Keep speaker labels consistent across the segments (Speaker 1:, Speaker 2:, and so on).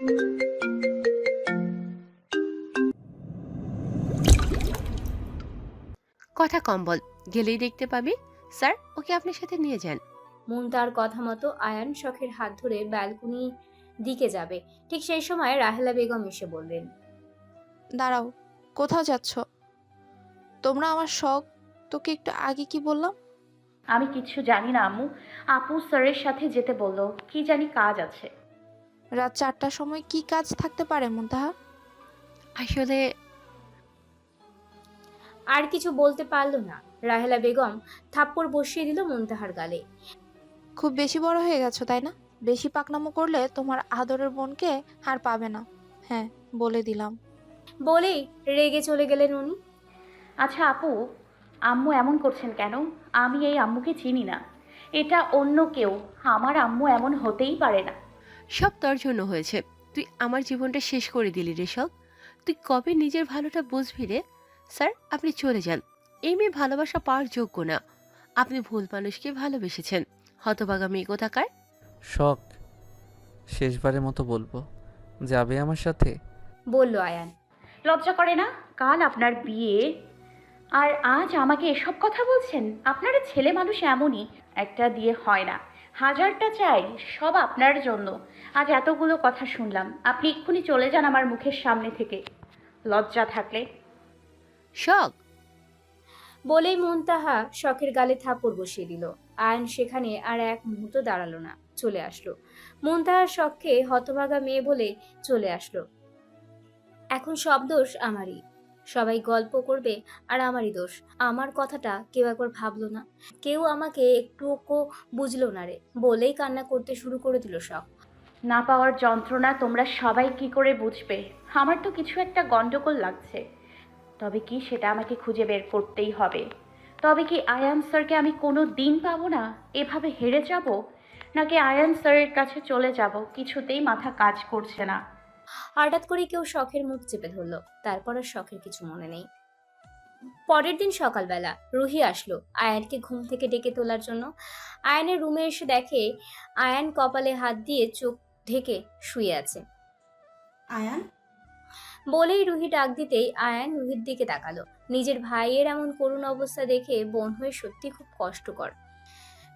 Speaker 1: কথা কম বল গেলেই দেখতে পাবি। স্যার ওকে আপনার সাথে নিয়ে যান।
Speaker 2: মুনতাহার কথা মতো আয়ান শখের হাত ধরে ব্যালকনি দিকে যাবে। ঠিক সেই সময় রাহেলা বেগম এসে বললেন
Speaker 3: দাঁড়াও কোথাও যাচ্ছ? তোমরা আমার শখ তোকে একটু আগে কি বললাম?
Speaker 4: আমি কিচ্ছু জানি না আম্মু। আপু স্যারের সাথে যেতে বলল কি জানি কাজ আছে।
Speaker 3: রাত চারটার সময় কি কাজ থাকতে পারে মুন্তাহা?
Speaker 1: আসলে
Speaker 2: আর কিছু বলতে পারল না। রাহেলা বেগম থাপ্পড় বসিয়ে দিল মুনতাহার গালে।
Speaker 3: খুব বেশি বড় হয়ে গেছো তাই না? বেশি পাকনামো করলে তোমার আদরের বোনকে আর পাবে না। হ্যাঁ বলে দিলাম।
Speaker 2: বলেই রেগে চলে গেলেন উনি।
Speaker 4: আচ্ছা আপু আম্মু এমন করছেন কেন? আমি এই আম্মুকে চিনি না। এটা অন্য কেউ আমার আম্মু এমন হতেই পারে না।
Speaker 1: সব তোর জন্য হয়েছে। তুই আমার জীবনটা শেষ করে দিলি রে সব তুই কবে নিজের ভালোটা বুঝবি রে? স্যার আপনি চলে যান। এই মেয়ে ভালোবাসা পাওয়ার যোগ্য না। আপনি ভুল মানুষকে ভালোবেসেছেন। হতভাগা মেয়ে কোথাকার?
Speaker 5: শখ। শেষবারের মতো বলব যাবে আমার সাথে?
Speaker 2: বলল আয়ান।
Speaker 4: লজ্জা করে না? কাল আপনার বিয়ে। আর আজ আমাকে এসব কথা বলছেন? আপনারা ছেলে মানুষ এমনই। একটা দিয়ে হয় না। হাজারটা চাই সব আপনার জন্য। আজ এতগুলো কথা শুনলাম। আপনি এক্ষুনি চলে যান আমার মুখের সামনে থেকে। লজ্জা থাকলে।
Speaker 1: শখ?
Speaker 2: বলেই মুনতাহা শখের গালে থাপ্পড় বসিয়ে দিল। আয়ন সেখানে আর এক মুহূর্ত দাঁড়াল না চলে আসলো। মুনতাহার শখকে হতভাগা মেয়ে বলে চলে আসলো। এখন সব দোষ আমারই। সবাই গল্প করবে আর আমারই দোষ। আমার কথাটা কেউ একবার ভাবলো না। কেউ আমাকে একটুও বুঝলো না রে। বলেই কান্না করতে শুরু করে দিল শখ
Speaker 4: না পাওয়ার যন্ত্রণা তোমরা সবাই কি করে বুঝবে? আমার তো কিছু একটা গন্ডগোল লাগছে। তবে কি সেটা আমাকে খুঁজে বের করতেই হবে? তবে কি আয়ান স্যারকে আমি কোনো দিন পাবো না? এভাবে হেরে যাব? নাকি আয়ান স্যারের কাছে চলে যাব? কিছুতেই মাথা কাজ করছে না।
Speaker 2: হঠাৎ করে কেউ শখের মুখ চেপে ধরলো। তারপর আর শখের কিছু মনে নেই। পরের দিন সকালবেলা রুহি আসলো আয়ানকে ঘুম থেকে ডেকে তোলার জন্য। আয়ানের রুমে এসে দেখে আয়ান কপালে হাত দিয়ে চোখ ঢেকে শুয়ে আছে।
Speaker 6: আয়ান?
Speaker 2: বলেই রুহি ডাক দিতেই আয়ান রুহির দিকে তাকালো। নিজের ভাইয়ের এমন করুণ অবস্থা দেখে বোন হয়ে সত্যি খুব কষ্টকর।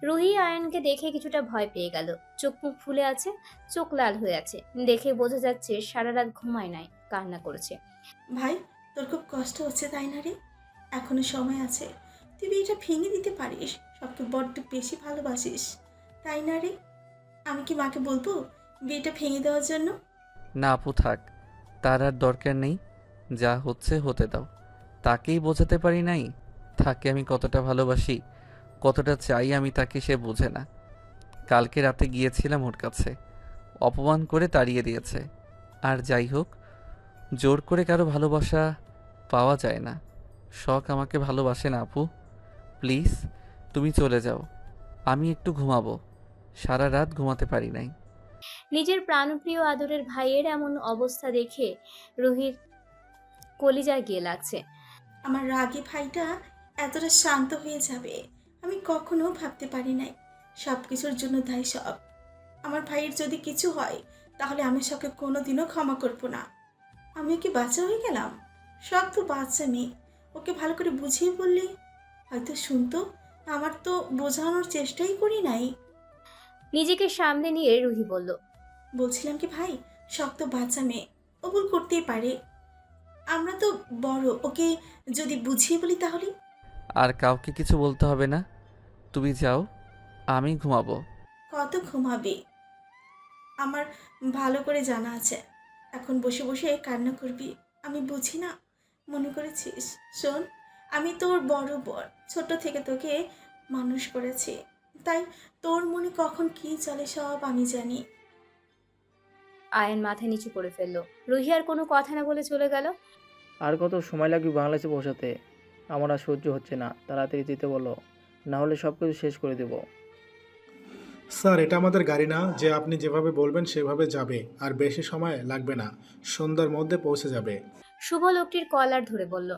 Speaker 2: রুহি আয়নকে দেখে কিছুটা ভয় পেয়ে গেল। চোখ মুখ ফুলে আছে চোখ লাল হয়ে আছে। দেখে বোঝা যাচ্ছে সারা রাত ঘুমায় নাই কান্না করেছে।
Speaker 6: ভাই তোর খুব কষ্ট হচ্ছে তাই না রে? এখনও সময় আছে। তুই বিয়েটা ভেঙে দিতে পারিস? সবকে বড্ড বেশি ভালোবাসিস তাই না রে? আমি কি মাকে বলব বিয়েটা ভেঙে দেওয়ার জন্য?
Speaker 5: না আপু থাক। তার আর দরকার নেই। যা হচ্ছে হতে দাও। তাকেই বোঝাতে পারি নাই? তাকে আমি কতটা ভালোবাসি? কতটা চাই আমি তাকে সে বোঝে না। কালকে রাতে গিয়েছিলাম ওর কাছে। অপমান করে তাড়িয়ে দিয়েছে। আর যাই হোক জোর করে কারও ভালোবাসা পাওয়া যায় না। শখ আমাকে ভালোবাসে না আপু। প্লিজ তুমি চলে যাও। আমি একটু ঘুমাবো। সারা রাত ঘুমাতে পারি নাই।
Speaker 2: নিজের প্রাণপ্রিয় আদরের ভাইয়ের এমন অবস্থা দেখে রুহির কলিজায় গিয়ে লাগছে।
Speaker 6: আমার রাগী ভাইটা এতটা শান্ত হয়ে যাবে। আমি কখনো ভাবতে পারি নাই। সব কিছুর জন্য দায়ী সব। আমার ভাইয়ের যদি কিছু হয় তাহলে আমি সবকে কোনোদিনও ক্ষমা করব না। আমিও কি বাচ্চা হয়ে গেলাম? সব তো বাচ্চা মেয়ে। ওকে ভালো করে বুঝিয়ে বললে হয়তো শুনতো আমার তো বোঝানোর চেষ্টাই করি নাই।
Speaker 2: নিজেকে সামনে নিয়ে রুহি বলল
Speaker 6: বলছিলাম কি ভাই শক্ত বাচ্চা মেয়ে ও ভুল করতেই পারে। আমরা তো বড় ওকে যদি বুঝিয়ে বলি তাহলে?
Speaker 5: আর কাউকে কিছু বলতে হবে না। তুমি যাও আমি ঘুমাবো।
Speaker 6: কত ঘুমাবে? আমার ভালো করে জানা আছে। এখন বসে বসে কান্না করবি। আমি বুঝি না। মনে করেছিস শোন আমি তোর বড় বর। ছোট থেকে তোকে মানুষ করেছি। তাই তোর মনে কখন কি চলে সব আমি জানি।
Speaker 2: আয়ান মাথা নিচু করে ফেলল। রুহি আর কোনো কথা না বলে চলে গেল।
Speaker 7: আর কত সময় লাগবে বাংলাদেশে পৌঁছাতে আমার আর সহ্য হচ্ছে না। তাড়াতাড়ি যেতে বলো। না হলে সব কিছু শেষ করে দেবো।
Speaker 8: স্যার এটা আমাদের গাড়ি না যে আপনি যেভাবে বলবেন সেভাবে যাবে আর বেশি সময় লাগবে না সন্ধ্যার মধ্যে পৌঁছে যাবে।
Speaker 2: শুভ লোকটির কলার ধরে বলল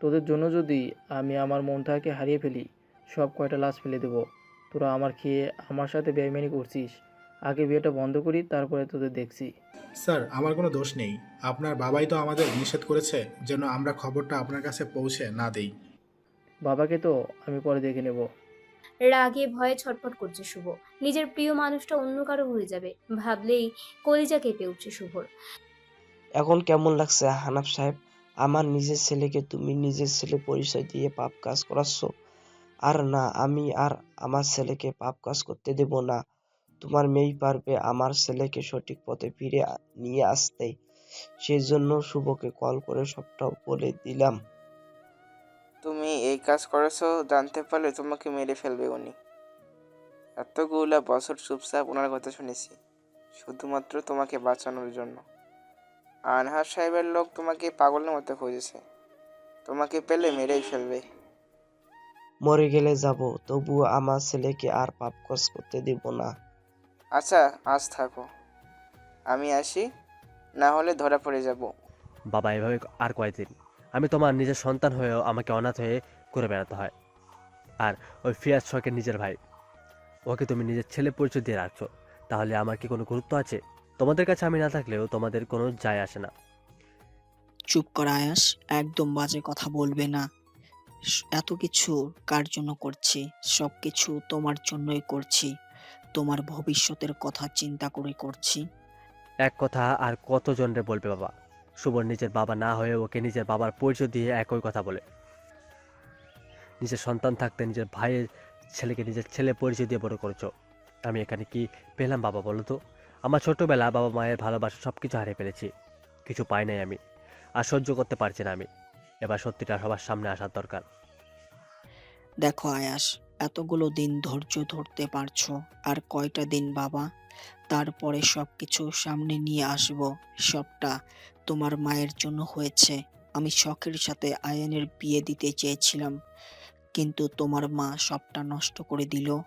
Speaker 7: তোদের জন্য যদি আমি আমার মনটাকে হারিয়ে ফেলি সব কয়টা লাশ ফেলে দেবো। তোরা আমার খেয়ে আমার সাথে বেইমানি করছিস। আগে বিয়েটা বন্ধ করি তারপরে তোদের দেখছি।
Speaker 8: স্যার আমার কোনো দোষ নেই। আপনার বাবাই তো আমাদের নিষেধ করেছে যেন আমরা খবরটা আপনার কাছে পৌঁছে না দেই।
Speaker 7: বাবাকে তো আমি পরে দেখে নেব।
Speaker 2: রাগে ভয়ে ছটফট করছে শুভ। নিজের প্রিয় মানুষটা অন্য কারও হয়ে যাবে ভাবলেই কলিজা কেঁপে উঠছে শুভর।
Speaker 9: এখন কেমন লাগছে হানাফ সাহেব? আমার নিজের ছেলেকে তুমি নিজের ছেলে পরিচয় দিয়ে পাপ কাজ করাচ্ছ? আর না আমি আর আমার ছেলেকে পাপ কাজ করতে দেব না। তোমার মেয়ে পারবে আমার ছেলেকে সঠিক পথে ফিরে নিয়ে আসতে। সেই জন্য শুভকে কল করে সবটা বলে দিলাম।
Speaker 10: এই কাজ করেছ জানতে পারলে তোমাকে মেরে ফেলবে উনি। এতগুলা বছর চুপচাপ ওনার কথা শুনেছি শুধুমাত্র তোমাকে বাঁচানোর জন্য। আনহার সাহেবের লোক তোমাকে পাগলের মতো খুঁজেছে তোমাকে পেলে মেরেই ফেলবে।
Speaker 9: মরে গেলে যাব তবুও আমার ছেলেকে আর পাপ কাজ করতে দেব না।
Speaker 10: আচ্ছা আজ থাকো। আমি আসি না হলে ধরা পড়ে যাব।
Speaker 11: বাবা এভাবে আর কয়েকদিন আমি তোমার নিজের সন্তান হয়েও আমাকে অনাথ হয়ে ঘুরে বেড়াতে হয়। আর ওই ফিয়াজ শখের নিজের ভাই ওকে তুমি নিজের ছেলে পরিচয় দিয়ে রাখছো তাহলে আমার কি কোনো গুরুত্ব আছে? তোমাদের কাছে আমি না থাকলেও তোমাদের কোনো যায় আসে না।
Speaker 12: চুপ কর আয়াস একদম বাজে কথা বলবে না। এত কিছু কার জন্য করছি? সব কিছু তোমার জন্যই করছি। তোমার ভবিষ্যতের কথা চিন্তা করে করছি।
Speaker 11: এক কথা আর কতজনরে বলবে বাবা? শুভর নিজের বাবা না হয়ে ওকে নিজের বাবার পরিচয় দিয়ে একই কথা বলে। নিজের সন্তান থাকতে, নিজের ভাইয়ের ছেলেকে, নিজের ছেলে পরিচয় দিয়ে বড় করেছ। আমি এখানে কি পেলাম বাবা বলো তো? আমার ছোটোবেলা বাবা মায়ের ভালোবাসা সব কিছু হারিয়ে ফেলেছি। কিছু পাই নাই আমি। আর সহ্য করতে পারছি না আমি। এবার সত্যিটা সবার সামনে আসার দরকার।
Speaker 12: দেখো আয়াস, এতগুলো দিন ধৈর্য ধরতে পারছ। আর কয়টা দিন বাবা? তারপরে সব কিছু সামনে নিয়ে আসব। সবটা তোমার মায়ের জন্য হয়েছে। আমি শখের সাথে আয়নের বিয়ে দিতে চেয়েছিলাম। কিন্তু তোমার মা সবটা নষ্ট করে দিল।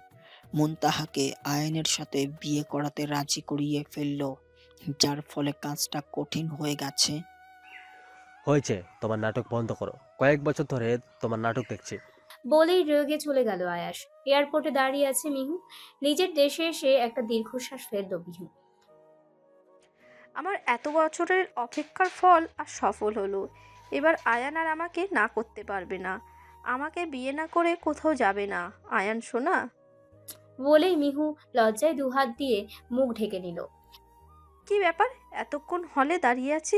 Speaker 12: মুনতাহাকে আয়নের সাথে বিয়ে করাতে রাজি করিয়ে ফেলল যার ফলে কাজটা কঠিন হয়ে গেছে।
Speaker 11: হয়েছে তোমার নাটক বন্ধ করো। কয়েক বছর ধরে তোমার নাটক দেখছি।
Speaker 2: বলেই রেগে চলে গেল আয়াস এয়ারপোর্টে দাঁড়িয়ে আছে মিহু। নিজের দেশে এসে একটা দীর্ঘশ্বাস ফেলল মিহু।
Speaker 3: আমার এত বছরের অপেক্ষার ফল আর সফল হলো। এবার আয়ান আর আমাকে না করতে পারবে না। আমাকে বিয়ে না করে কোথাও যাবে না। আয়ান শোনা
Speaker 2: বলেই মিহু লজ্জায় দুহাত দিয়ে মুখ ঢেকে নিল।
Speaker 3: কি ব্যাপার? এতক্ষণ হলে দাঁড়িয়ে আছি?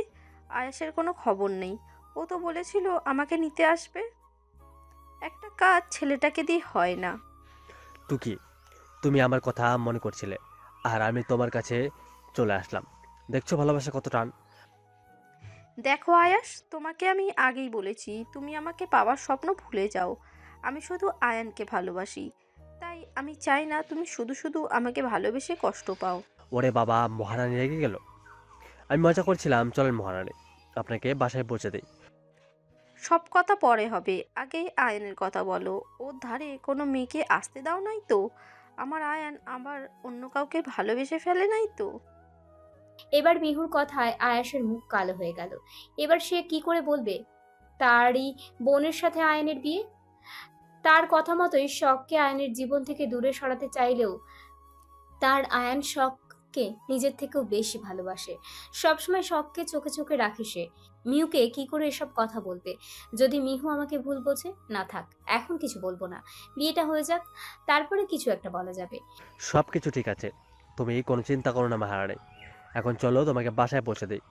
Speaker 3: আয়াসের কোনো খবর নেই। ও তো বলেছিল আমাকে নিতে আসবে। একটা কাজ ছেলেটাকে দিয়ে হয় না।
Speaker 11: টুকি তুমি আমার কথা মনে করছিলে আর আমি তোমার কাছে চলে আসলাম। দেখছ ভালোবাসা কত টান?
Speaker 3: দেখো আয়াস তোমাকে আমি আগেই বলেছি তুমি আমাকে পাওয়ার স্বপ্ন ভুলে যাও। আমি শুধু আয়ানকে ভালোবাসি। তাই আমি চাই না তুমি শুধু শুধু আমাকে ভালোবেসে কষ্ট পাও।
Speaker 11: ওরে বাবা মহারানী রেগে গেল। আমি মজা করছিলাম চলেন মহারানী আপনাকে বাসায় পৌঁছে দিই।
Speaker 3: সব কথা পরে হবে আগে আয়ানের কথা বলো। ওর ধারে কোনো মেয়েকে আসতে দাও নাই তো? আমার আয়ান আবার অন্য কাউকে ভালোবেসে ফেলে নাই তো?
Speaker 2: এবার মিহুর কথায় আয়াসের মুখ কালো হয়ে গেল। এবার সে কি করে বলবে? তারই বোনের সাথে আয়নের বিয়ে? তার কথা মতোই শখকে আয়নের জীবন থেকে দূরে সরাতে চাইলেও তার আয়ান শখকে নিজের থেকেও বেশি ভালোবাসে। সবসময় শখকে চোখে চোখে রাখে সে। মিহুকে কি করে এসব কথা বলবে? যদি মিহু আমাকে ভুল বোঝে, না থাক, এখন কিছু বলব না। বিয়েটা হয়ে যাক, তারপরে কিছু একটা বলা যাবে।
Speaker 11: সব কিছু ঠিক আছে। তুমি কোনো চিন্তা করো না, মহারানী। এখন চলো তোমাকে বাসায় পৌঁছে দিই।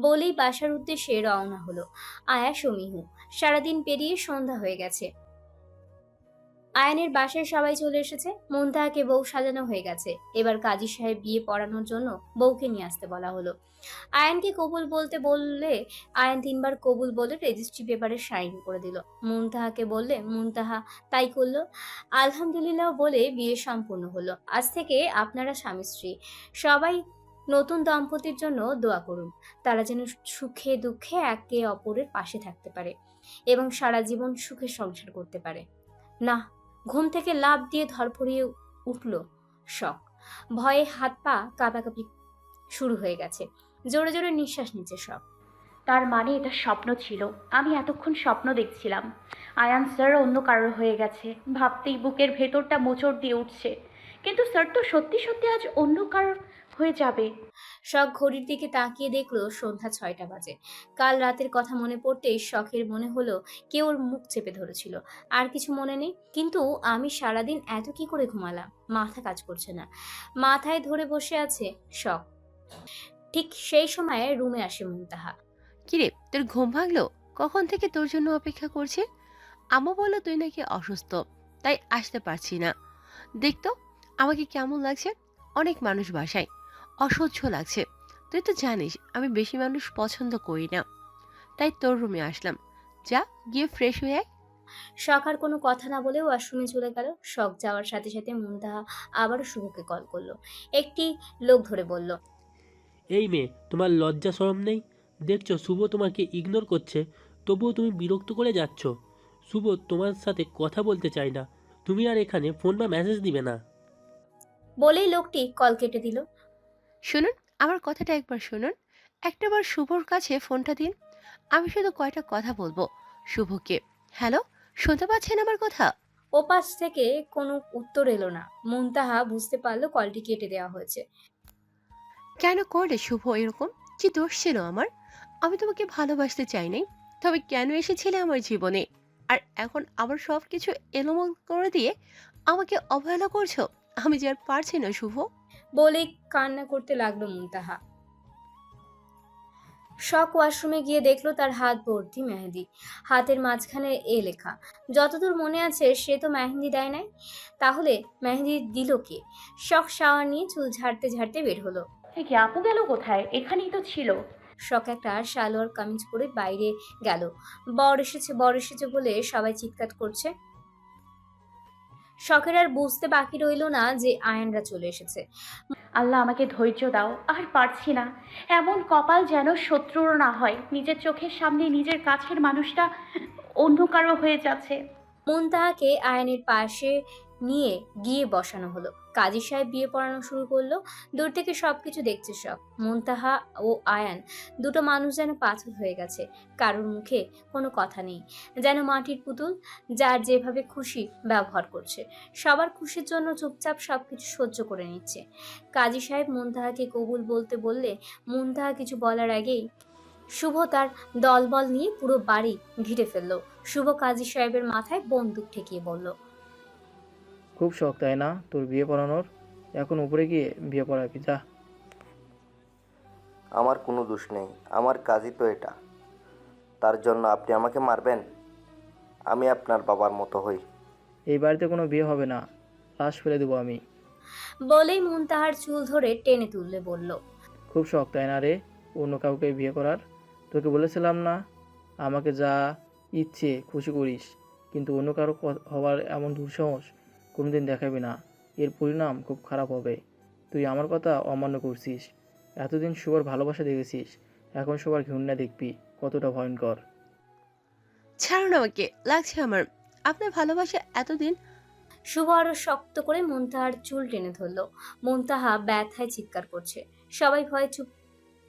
Speaker 2: বলেই বাসার উদ্দেশ্যে রওনা হলো। আয়াস ও মিহু, সারাদিন পেরিয়ে সন্ধ্যা হয়ে গেছে। আয়নের বাসায় সবাই চলে এসেছে, মুনতাহাকে বউ সাজানো হয়ে গেছে। এবার কাজী সাহেব বিয়ে পড়ানোর জন্য বউকে নিয়ে আসতে বলা হলো। আয়নকে কবুল বলতে বললে, আয়ন তিনবার কবুল বলে রেজিস্ট্রি পেপারে সাইন করে দিল। মুনতাহাকে বললে, মুনতাহা, তাই করল। আলহামদুলিল্লাহ বলে বিয়ে সম্পূর্ণ হলো। আজ থেকে আপনারা স্বামী স্ত্রী। সবাই নতুন দম্পতির জন্য দোয়া করুন। তারা যেন সুখে দুঃখে একে অপরের পাশে থাকতে পারে এবং সারা জীবন সুখে সংসার করতে পারে। না, ঘুম থেকে লাভ দিয়ে ধরফড়িয়ে উঠল শখ। ভয়ে হাত পা কাঁপাকাঁপি শুরু হয়ে গেছে। জোরে জোরে নিঃশ্বাস নিচ্ছে শখ।
Speaker 4: তার মানে এটা স্বপ্ন ছিল। আমি এতক্ষণ স্বপ্ন দেখছিলাম। আয়ান, স্যার, অন্য কারোর হয়ে গেছে। ভাবতেই বুকের ভেতরটা মোচড় দিয়ে উঠছে। কিন্তু স্যার, তো সত্যি সত্যি আজ অন্য কারোর হয়ে যাবে।
Speaker 2: শখ ঘড়ির দিকে তাকিয়ে দেখল সন্ধ্যা ছয়টা বাজে। কাল রাতের কথা মনে পড়তেই শখের মনে হলো কেউ ওর মুখ চেপে ধরেছিল। আর কিছু মনে নেই। কিন্তু আমি সারাদিন এত কি করে ঘুমালাম? মাথা কাজ করছে না। মাথায় ধরে বসে আছে শখ। ঠিক সেই সময়ে রুমে আসে মুনতাহা।
Speaker 1: কিরে, তোর ঘুম ভাঙলো? কখন থেকে তোর জন্য অপেক্ষা করছি? আম্মু বলল তুই নাকি অসুস্থ, তাই আসতে পারছি না। দেখতো আমাকে কেমন লাগছে? অনেক মানুষ বাসায়। অসহ্য লাগছে। তুই তো জানিস আমি বেশি মানুষ পছন্দ করি না। তাই তোর রুমে আসলাম। যা গিয়ে ফ্রেশ হয়ে আয়।
Speaker 2: শখ আর কোনো কথা না বলে ওয়াশরুমে চলে গেল। শখ যাওয়ার সাথে সাথে মুনতাহা আবারও শুভকে কল করল। একটি লোক ধরে বলল
Speaker 13: এই মেয়ে তোমার লজ্জা শরম নেই? দেখছ শুভ তোমাকে ইগনোর করছে। তবুও তুমি বিরক্ত করে যাচ্ছ। শুভ তোমার সাথে কথা বলতে চাই না। তুমি আর এখানে ফোন বা মেসেজ দিবে না।
Speaker 2: বলেই লোকটি কল কেটে দিল।
Speaker 1: শুনুন আমার কথাটা একবার শুনুন। একটাবার শুভর কাছে ফোনটা দিন। আমি শুধু কয়টা কথা বলব শুভকে। হ্যালো শুনতে পাচ্ছেন আমার কথা?
Speaker 2: ওপাশ থেকে কোনো উত্তর এলো না। মুনতাহা বুঝতে পারল কলটি কেটে দেওয়া হয়েছে।
Speaker 1: কেন করলে শুভ এরকম? কি দোষ ছিল আমার? আমি তোমাকে ভালোবাসতে চাই নাই। তবে কেন এসেছিলে আমার জীবনে? আর এখন আবার সব কিছু এলোমল করে দিয়ে আমাকে অবহেলা করছ? আমি যে আর পারছি না শুভ।
Speaker 2: বলেই কান্না করতে লাগল মুনতাহা। শখ ওয়াশরুমে গিয়ে দেখল তার হাত ভর্তি মেহেদি হাতের মাঝখানে এ লেখা যতদূর মনে আছে সে তো মেহেন্দি দেয় নাই। তাহলে মেহেন্দি দিল কে? শখ শাওয়ার নিয়ে চুল ঝাড়তে ঝাড়তে বের হলো।
Speaker 4: কি আপু গেল কোথায়? এখানেই তো ছিল।
Speaker 2: শখ একটা সালোয়ার কামিজ পরে বাইরে গেল। বর এসেছে বর এসেছে বলে সবাই চিৎকার করছে। শখের আর বুঝতে বাকি রইল না যে আয়নরা চলে এসেছে।
Speaker 4: আল্লাহ আমাকে ধৈর্য দাও আর পারছি না। এমন কপাল যেন শত্রুর না হয়। নিজের চোখের সামনে নিজের কাছের মানুষটা অন্য কারও হয়ে যাচ্ছে।
Speaker 2: মন তাহাকে আয়নের পাশে নিয়ে গিয়ে বসানো হলো। কাজী সাহেব বিয়ে পড়ানো শুরু করল। দূর থেকে সবকিছু দেখছে সব। মুনতাহা ও আয়ান, দুটো মানুষ যেন পাথর হয়ে গেছে। কারোর মুখে কোনো কথা নেই। যেন মাটির পুতুল, যার যেভাবে খুশি ব্যবহার করছে। সবার খুশির জন্য চুপচাপ সব কিছু সহ্য করে নিচ্ছে। কাজী সাহেব মুনতাহাকে কবুল বলতে বললে, মুনতাহা কিছু বলার আগেই শুভ তার দলবল নিয়ে পুরো বাড়ি ঘিরে ফেলল। শুভ কাজী সাহেবের মাথায় বন্দুক ঠেকিয়ে বলল
Speaker 7: খুব শখ তাই না? তোর বিয়ে পড়ানোর? এখন উপরে গিয়ে বিয়ে পড়াবি যা।
Speaker 14: আমার কোনো দোষ নেই। আমার কাজই তো এটা। তার জন্য আপনি আমাকে মারবেন? আমি আপনার বাবার মতো হই।
Speaker 7: এই বাড়িতে কোনো বিয়ে হবে না। লাশ ফেলে দেবো আমি।
Speaker 2: বলেই মুনতাহার চুল ধরে টেনে তুললে বলল
Speaker 7: খুব শখ তাই না রে? অন্য কাউকে বিয়ে করার? তোকে বলেছিলাম না? আমাকে যা ইচ্ছে খুশি করিস। কিন্তু অন্য কারও ক- হওয়ার এমন দুঃসাহস কোনোদিন দেখাবি না। এর পরিণাম খুব খারাপ হবে। তুই আমার কথা অমান্য করছিস। এতদিন সবার ভালোবাসা দেখেছিস। এখন সবার ঘৃণা দেখবি। কতটা ভয়ঙ্কর।
Speaker 1: ছাড়ুন আমাকে। লাগছে আমার। আপনার ভালোবাসা এতদিন
Speaker 2: শুভ আরও শক্ত করে মুনতাহার চুল টেনে ধরলো। মুনতাহা ব্যথায় চিৎকার করছে। সবাই ভয়ে চুপ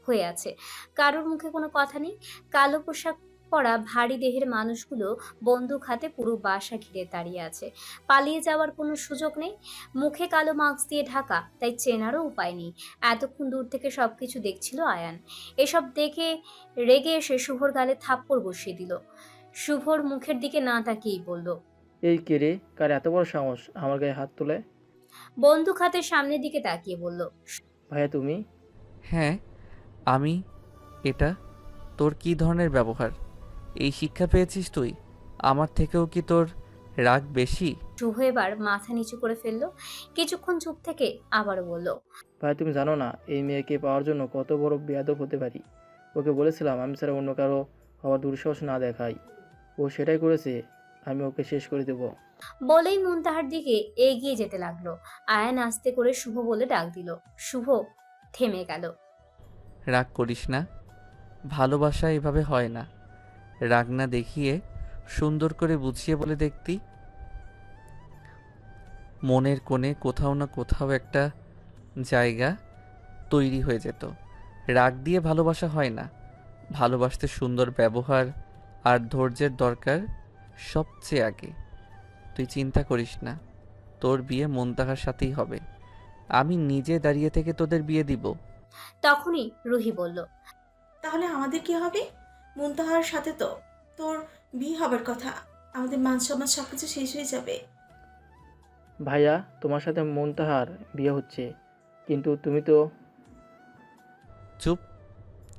Speaker 2: হয়ে আছে। কারোর মুখে কোনো কথা নেই। কালো পোশাক পরা ভারী দেহের মানুষগুলো বন্দুক হাতে পুরো বাসা ঘিরে দাঁড়িয়ে আছে। পালিয়ে যাওয়ার কোনো সুযোগ নেই। মুখে কালো মাস্ক দিয়ে ঢাকা তাই চেনারও উপায় নেই। এতক্ষণ দূর থেকে সব কিছু দেখছিল আয়ান। এসব দেখে রেগে এসে শুভর গালে থাপ্পড় বসিয়ে দিল। শুভর মুখের দিকে না তাকিয়েই বলল
Speaker 7: এই কে রে? কার এত বড় সাহস? আমার গায়ে হাত তোলে?
Speaker 2: বন্দুক হাতে সামনের দিকে তাকিয়ে বলল
Speaker 7: ভাইয়া তুমি?
Speaker 5: হ্যাঁ আমি এটা তোর কি ধরনের ব্যবহার? এই শিক্ষা পেয়েছিস তুই? আমার থেকেও কি তোর রাগ বেশি?
Speaker 2: শুভ এবার মাথা নিচু করে ফেলল কিছুক্ষণ চুপ থেকে আবারও বলল
Speaker 7: ভাই তুমি জানো না এই মেয়েকে পাওয়ার জন্য কত বড় বেয়াদব হতে পারি। ওকে বলেছিলাম আমি ছাড়া অন্য কারও হওয়ার দুঃসাহস না দেখাই। ও সেটাই করেছে আমি ওকে শেষ করে দেবো।
Speaker 2: বলেই মন তাহার দিকে এগিয়ে যেতে লাগল। আয়ান আস্তে করে শুভ বলে ডাক দিল। শুভ থেমে গেল।
Speaker 5: রাগ করিস না ভালোবাসা এভাবে হয় না। রাগ না দেখিয়ে সুন্দর করে বুঝিয়ে বলে দেখতি মনের কোণে কোথাও না কোথাও একটা জায়গা তৈরি হয়ে যেত। রাগ দিয়ে ভালোবাসা হয় না। ভালোবাসতে সুন্দর ব্যবহার আর ধৈর্যের দরকার সবচেয়ে আগে। তুই চিন্তা করিস না তোর বিয়ে মন্তাহার সাথেই হবে। আমি নিজে দাঁড়িয়ে থেকে তোদের বিয়ে দিব।
Speaker 2: তখনই রুহি বলল
Speaker 6: তাহলে আমাদের কি হবে? মুনতাহার সাথে তো তোর বিয়ে হবার কথা। আমাদের মান সম্মান সব কিছু শেষ হয়ে যাবে।
Speaker 7: ভাইয়া তোমার সাথে মন্তাহার বিয়ে হচ্ছে কিন্তু তুমি তো
Speaker 5: চুপ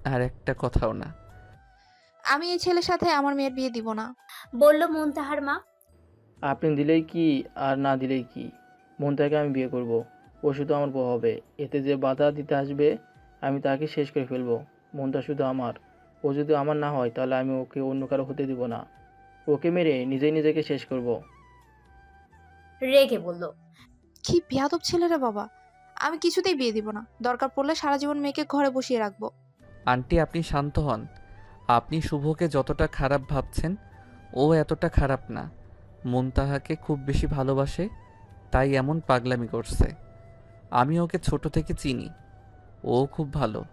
Speaker 5: আর একটা কথাও না।
Speaker 15: আমি এই ছেলের সাথে আমার মেয়ের বিয়ে দিব না।
Speaker 2: বলল মুনতাহার মা।
Speaker 7: আপনি দিলেই কি আর না দিলেই কি? মন্তাহাকে আমি বিয়ে করব ও শুধু আমার বউ হবে এতে যে বাধা দিতে আসবে আমি তাকে শেষ করে ফেলব। মনটা শুধু আমার। ও যদি আমার না হয় তাহলে আমি ওকে অন্য কারও হতে দিব না। ওকে মেরে নিজেই নিজেকে শেষ করব।
Speaker 2: রেগে বলল
Speaker 15: কি বেয়াদব ছেলেরা বাবা। আমি কিছুতেই বিয়ে দিব না। দরকার পড়লে সারা জীবন মেয়েকে ঘরে বসিয়ে রাখব।
Speaker 5: আন্টি আপনি শান্ত হন। আপনি শুভকে যতটা খারাপ ভাবছেন ও এতটা খারাপ না। মুনতাহাকে খুব বেশি ভালোবাসে তাই এমন পাগলামি করছে। আমি ওকে ছোট থেকে চিনি। ও খুব ভালো।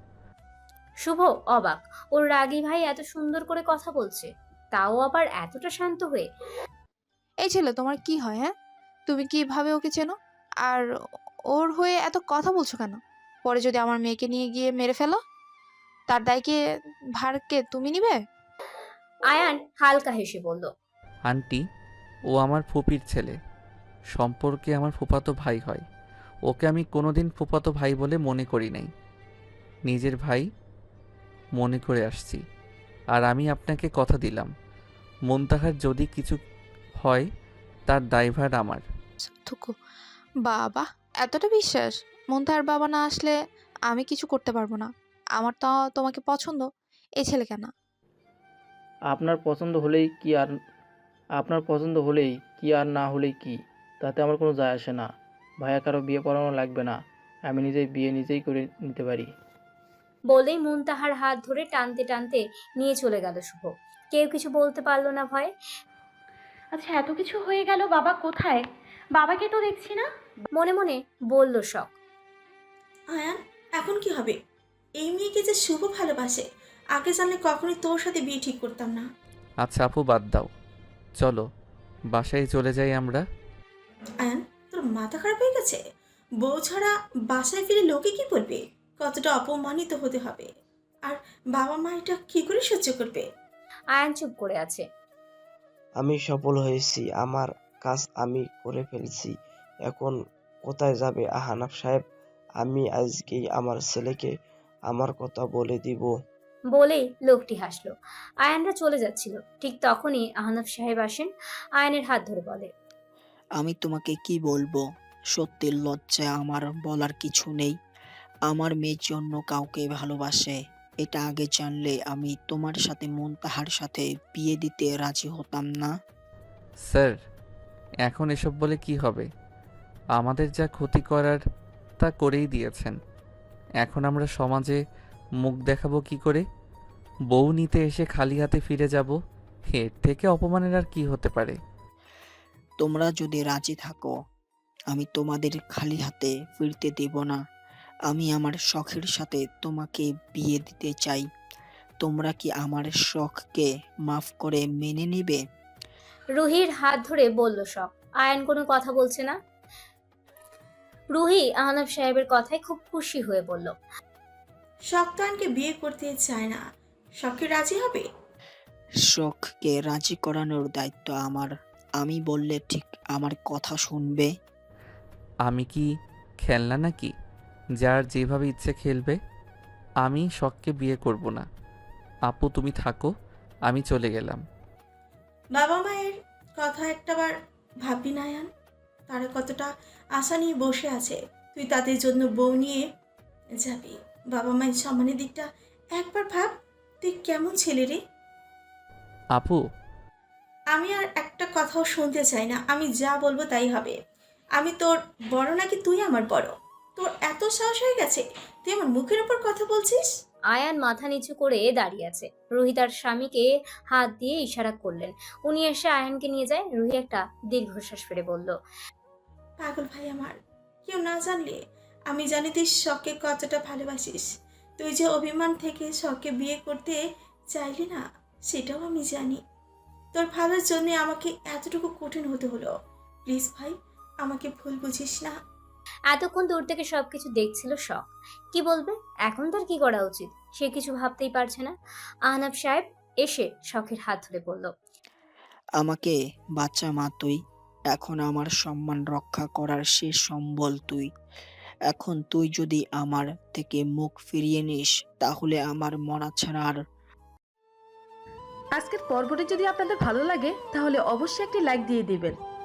Speaker 2: শুভ অবাক। ওর রাগী ভাই এত সুন্দর করে কথা বলছে। তাও আবার এতটা শান্ত হয়ে।
Speaker 15: এই ছেলে তোমার কি হয় হ্যাঁ? তুমি কীভাবে ওকে চেনো? আর ওর হয়ে এত কথা বলছো কেন? পরে যদি আমার মেয়েকে নিয়ে গিয়ে মেরে ফেলো? তার দায়কে ভারকে তুমি নিবে?
Speaker 2: আয়ান হালকা হেসে বলল
Speaker 5: আন্টি ও আমার ফুপির ছেলে। সম্পর্কে আমার ফুপাতো ভাই হয়। ওকে আমি কোনোদিন ফুপাতো ভাই বলে মনে করি নাই। নিজের ভাই মনে করে আসছি। আর আমি আপনাকে কথা দিলাম। মন্তাহার যদি কিছু হয় তার দায়ভার আমার।
Speaker 15: থুকু বাবা এতটা বিশ্বাস? মন্তার বাবা না আসলে আমি কিছু করতে পারব না। আমার তো তোমাকে পছন্দ? এই ছেলে কেন?
Speaker 7: আপনার পছন্দ হলেই কি আর আপনার পছন্দ হলেই কি আর না হলেই কি? তাতে আমার কোনো যায় আসে না। ভাইয়া কারও বিয়ে পড়ানো লাগবে না। আমি নিজেই বিয়ে নিজেই করে নিতে পারি।
Speaker 2: বলেই মন তাহার হাত ধরে টানতে টানতে নিয়ে চলে গেল শুভ। কেউ কিছু বলতে পারল না ভয়।
Speaker 4: আচ্ছা এত কিছু হয়ে গেল বাবা কোথায়? বাবাকে তো দেখছি না।
Speaker 2: মনে মনে বলল শখ।
Speaker 6: আয়ান এখন কি হবে? এই মেয়েকে যে শুভ ভালোবাসে আগে জানলে কখনোই তোর সাথে বিয়ে ঠিক করতাম না।
Speaker 5: আচ্ছা আপু বাদ দাও। চলো বাসায় চলে যাই আমরা।
Speaker 6: আয়ান তোর মাথা খারাপ হয়ে গেছে? বউ ছাড়া বাসায় ফিরে লোকে কি বলবে? কতটা অপমানিত হতে হবে। আর বাবা মা এটা কি করে সহ্য করবে?
Speaker 2: আয়ান চুপ করে আছে।
Speaker 9: আমি সফল হয়েছি আমার কাজ আমি করে ফেলছি। এখন কোথায় যাবে আহানাফ সাহেব? আমি আজকেই আমার ছেলেকে আমার কথা বলে দিব।
Speaker 2: বলেই লোকটি হাসলো। আয়ানরা চলে যাচ্ছিল। ঠিক তখনই আহনাফ সাহেব আসেন। আয়নের হাত ধরে বলে
Speaker 12: আমি তোমাকে কি বলব? সত্যি লজ্জায় আমার বলার কিছু নেই। আমার মেয়ের জন্য কাউকে ভালোবাসে। এটা আগে জানলে আমি তোমার সাথে মন তাহার সাথে বিয়ে দিতে রাজি হতাম না।
Speaker 5: স্যার এখন এসব বলে কি হবে? আমাদের যা ক্ষতি করার তা করেই দিয়েছেন। এখন আমরা সমাজে মুখ দেখাবো কি করে? বউ নিতে এসে খালি হাতে ফিরে যাব? এর থেকে অপমানের আর কি হতে পারে?
Speaker 12: তোমরা যদি রাজি থাকো আমি তোমাদের খালি হাতে ফিরতে দেব না। আমি আমার শখের সাথে তোমাকে বিয়ে দিতে চাই। তোমরা কি আমার শখকে মাফ করে মেনে নেবে?
Speaker 2: রুহির হাত ধরে বলল সব আয়ান কোনো কথা বলছে না? রুহি আহনাফ সাহেবের কথায় খুব খুশি হয়ে বলল
Speaker 6: শক্তানকে বিয়ে করতে চায় না। শখকে রাজি হবে?
Speaker 12: শখকে রাজি করানোর দায়িত্ব আমার। আমি বললে ঠিক আমার কথা শুনবে।
Speaker 5: আমি কি খেলনা নাকি? যার যেভাবে ইচ্ছে খেলবে আমি শখকে বিয়ে করব না। আপু তুমি থাকো আমি চলে গেলাম।
Speaker 6: বাবা মায়ের কথা একটাবার ভাববি না আয়ান। তারা কতটা আশা নিয়ে বসে আছে তুই তাদের জন্য বউ নিয়ে যাবি। বাবা মায়ের সম্মানের দিকটা একবার ভাব তুই কেমন ছেলে রে?
Speaker 5: আপু।
Speaker 6: আমি আর একটা কথাও শুনতে চাই না আমি যা বলব তাই হবে। আমি তোর বড় নাকি তুই আমার বড়? তোর এত সাহস হয়ে গেছে? তুই আমার মুখের উপর কথা বলছিস?
Speaker 2: আয়ান মাথা নিচু করে দাঁড়িয়ে আছে। রুহি তার স্বামীকে হাত দিয়ে ইশারা করলেন। উনি এসে আয়ানকে নিয়ে যায়। রুহি একটা দীর্ঘশ্বাস ফেলে বলল
Speaker 6: পাগল ভাই আমার কেউ না জানলে আমি জানি তুই শখকে কতটা ভালোবাসিস। তুই যে অভিমান থেকে শখকে বিয়ে করতে চাইলি না সেটাও আমি জানি। তোর ভালোর জন্য আমাকে এতটুকু কঠিন হতে হলো। প্লিজ ভাই আমাকে ভুল বুঝিস না।
Speaker 2: এতক্ষণ দূর থেকে সবকিছু দেখছিল শখ। কি বলবে? এখন তার কি করা উচিত? সে কিছু ভাবতেই পারছে না। আহনাব সাহেব এসে শখের হাত ধরে বলল
Speaker 12: আমাকে বাচ্চা মা তুই এখন আমার সম্মান রক্ষা করার শেষ সম্বল তুই। এখন তুই যদি আমার থেকে মুখ ফিরিয়ে নিস তাহলে আমার মরা ছাড়া আর
Speaker 16: আজকের পর্বটি যদি আপনাদের ভালো লাগে তাহলে অবশ্যই একটি লাইক দিয়ে দিবেন।